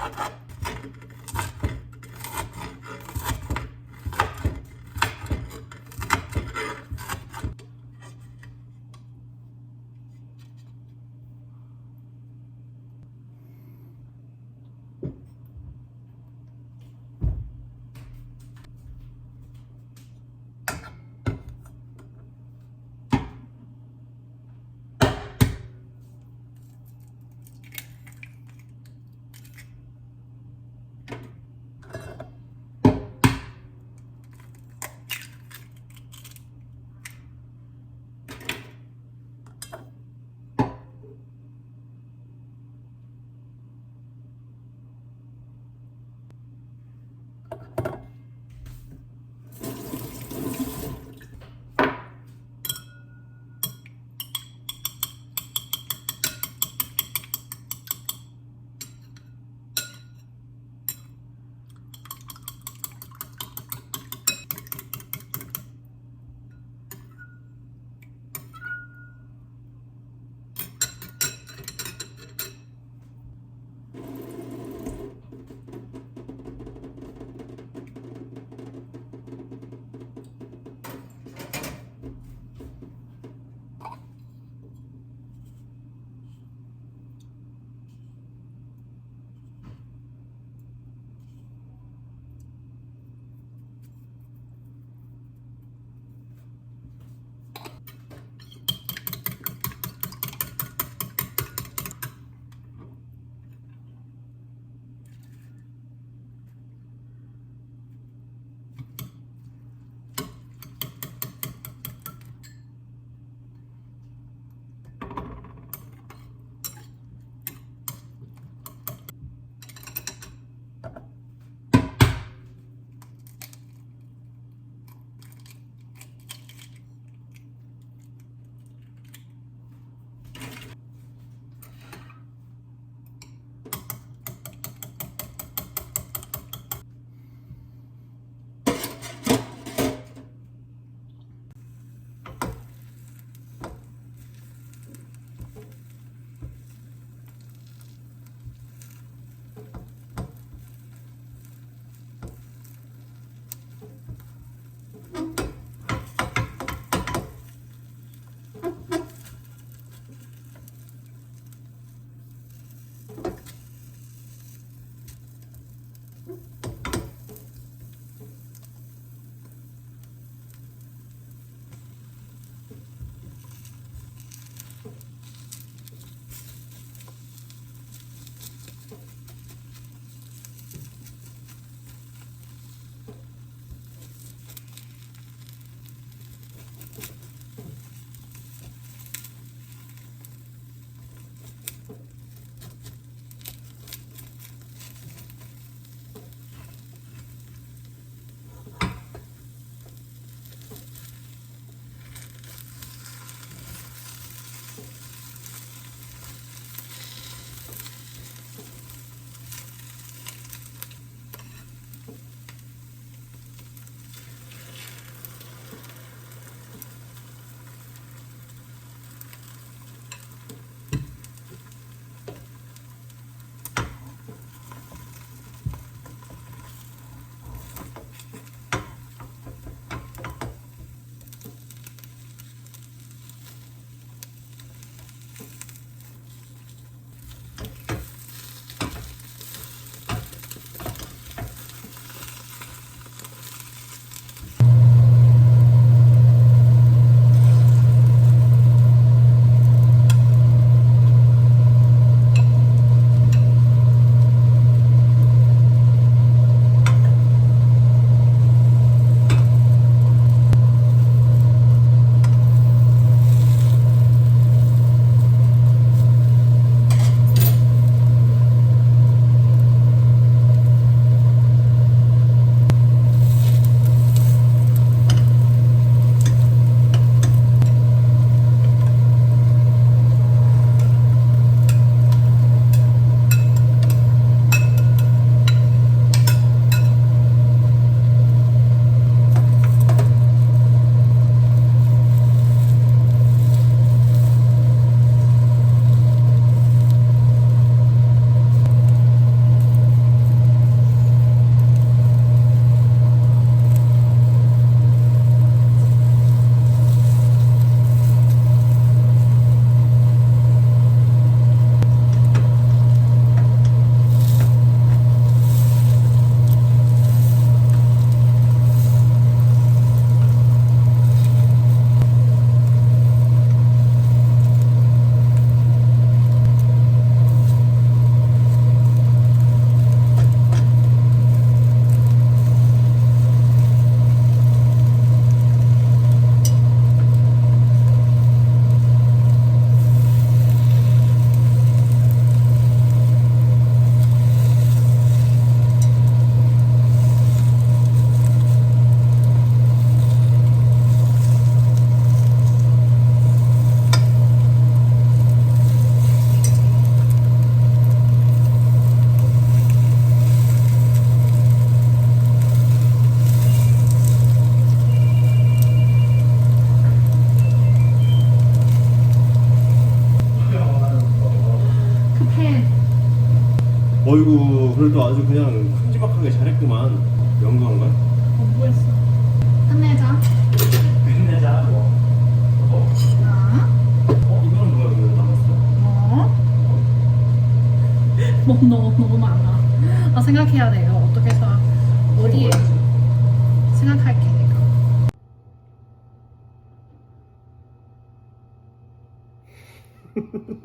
Ha ha ha! 어이구 그래도 아주 그냥 큼지막하게 잘했구만 연구한 거야? 공부했어. 끝내자. 끝내자 뭐 어? 자, 어? 이거는 뭐야 이거 남았어 뭐? 뭐 너무 너무 많아. 아 생각해야 돼요. 어떻게 해서 어디에 생각할게 내가.